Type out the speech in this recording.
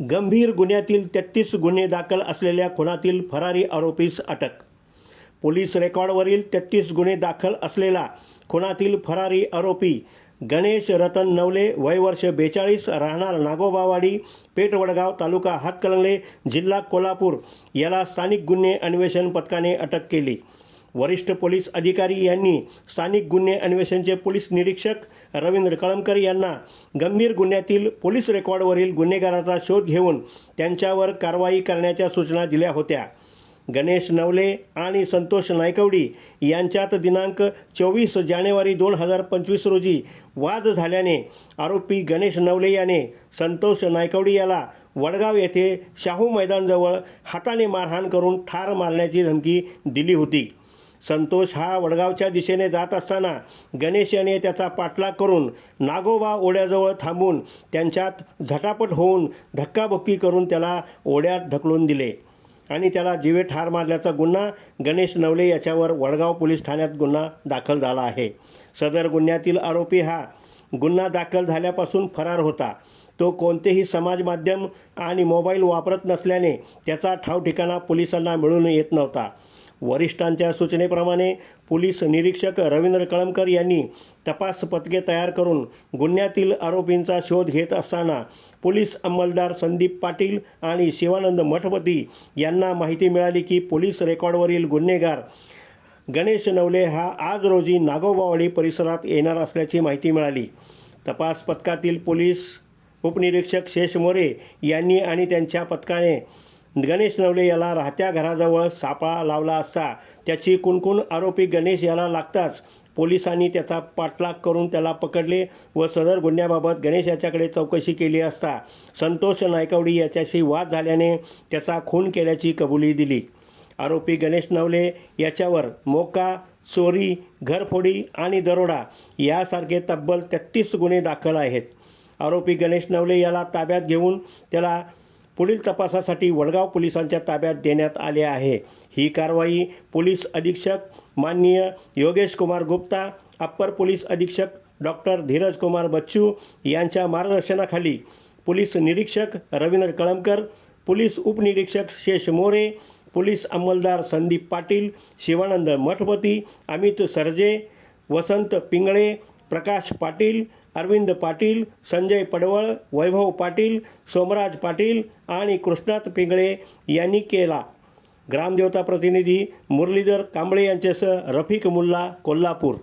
गंभीर गुन्ह्यातील तेहतीस गुन्हे दाखल असलेल्या खुनातील फरारी आरोपीस अटक. पोलीस रेकॉर्डवरील तेहतीस गुन्हे दाखल असलेला खुनातील फरारी आरोपी गणेश रतन नवले वय वर्ष बेचाळीस राहणार नागोबावाडी पेठवडगाव तालुका हातकलंगले जिल्हा कोल्हापूर. याला स्थानिक गुन्हे अन्वेषण पथकाने अटक केली. वरिष्ठ पोलीस अधिकारी यांनी स्थानिक गुन्हे अन्वेषणचे पोलीस निरीक्षक रवींद्र कळमकर यांना गंभीर गुन्ह्यातील पोलीस रेकॉर्डवरील गुन्हेगाराचा शोध घेऊन त्यांच्यावर कारवाई करण्याच्या सूचना दिल्या होत्या. गणेश नवले आणि संतोष नायकवडी यांच्यात दिनांक चोवीस जानेवारी दोन हजार पंचवीस रोजी वाद झाल्याने आरोपी गणेश नवले याने संतोष नायकवडी याला वडगाव येथे शाहू मैदानजवळ हाताने मारहाण करून ठार मारण्याची धमकी दिली होती. संतोष हा वडगावच्या दिशेने जात असताना गणेश याने त्याचा पाठलाग करून नागोबा ओढ्याजवळ थांबून त्यांच्यात झटापट होऊन धक्काबुक्की करून त्याला ओढ्यात ढकलून दिले. आणि त्याला जीवे ठार मारल्याचा गुन्हा गणेश नवले याच्यावर वडगाव पोलीस ठाण्यात गुन्हा दाखल झाला आहे. सदर गुन्ह्यातील आरोपी हा गुन्हा दाखल झाल्यापासून फरार होता. तो कोणतेही समाज माध्यम आणि मोबाईल वापरत नसल्याने त्याचा ठावठिकाणा पोलिसांना मिळून येत नव्हता. वरिष्ठांच्या सूचनेप्रमाणे पोलीस निरीक्षक रवींद्र कळमकर यांनी तपास पथके तयार करून गुन्ह्यातील आरोपींचा शोध घेत असताना पोलीस अंमलदार संदीप पाटील आणि शिवानंद मठपती यांना माहिती मिळाली की पोलीस रेकॉर्डवरील गुन्हेगार गणेश नवले हा आज रोजी नागोबावाडी परिसरात येणार असल्याची माहिती मिळाली. तपास पथकातील पोलीस उपनिरीक्षक शेष मोरे यांनी आणि त्यांच्या पथकाने गणेश नवले याला राहत्या घराजवळ सापळा लावला असता. त्याची कुणकुण आरोपी गणेश याला लागताच पोलिसांनी त्याचा पाठलाग करून त्याला पकडले व सदर गुन्ह्याबाबत गणेश याच्याकडे चौकशी केली असता. संतोष नायकवडी याच्याशी वाद झाल्याने त्याचा खून केल्याची कबुली दिली. आरोपी गणेश नवले याच्यावर मोका चोरी घरफोडी आणि दरोडा यासारखे तब्बल तेहतीस गुन्हे दाखल आहेत. आरोपी गणेश नवले याला ताब्यात घेऊन त्याला पुढील तपासासाठी वडगाव पोलिसांच्या ताब्यात देण्यात आले आहे. ही कारवाई पोलीस अधीक्षक माननीय योगेश कुमार गुप्ता अप्पर पोलीस अधीक्षक डॉक्टर धीरज कुमार बच्चू यांच्या मार्गदर्शनाखाली पोलीस निरीक्षक रवींद्र कळमकर पोलीस उपनिरीक्षक शेष मोरे पोलीस अंमलदार संदीप पाटील शिवानंद मठपती अमित सरजे वसंत पिंगळे प्रकाश पाटील अरविंद पाटील संजय पडवळ वैभव पाटील सोमराज पाटील आणि कृष्णात पिंगळे यांनी केला. ग्रामदेवता प्रतिनिधी मुरलीधर कांबळे यांच्यासह रफिक मुल्ला कोल्हापूर.